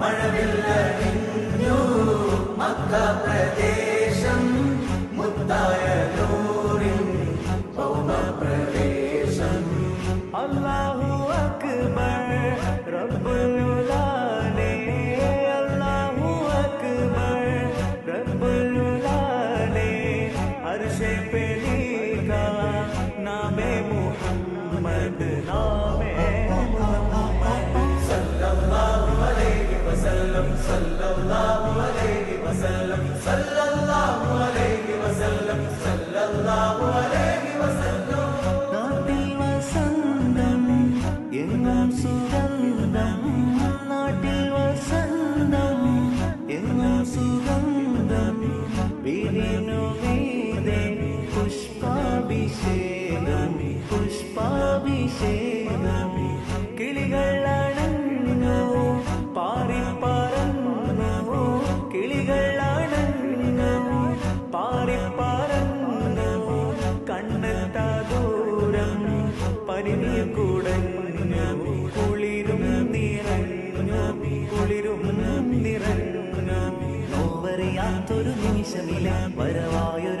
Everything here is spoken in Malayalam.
മഴവില്ലണിഞ്ഞു മക്ക പ്രദേശം മുത്തായ നൂറിൻ ഭൗമപ്രവേശം അല്ലാഹു അക്ബർ റബ്ബുൽ ഉലാലേ അല്ലാഹു അക്ബർ റബ്ബുൽ ഉലാലേ അർശേ पे लिखा नामे मुहम्मद नामे കിളികൾ അണങ്ങോ പാറി പറങ്ങോ കിളികൾ പരിനീർ കുടഞ്ഞു കുളിരും നിറഞ്ഞു കുളിരും നിറഞ്ഞു നോവറിയാത്തൊരു നിമിഷമില്ല വരവായൊരു വേള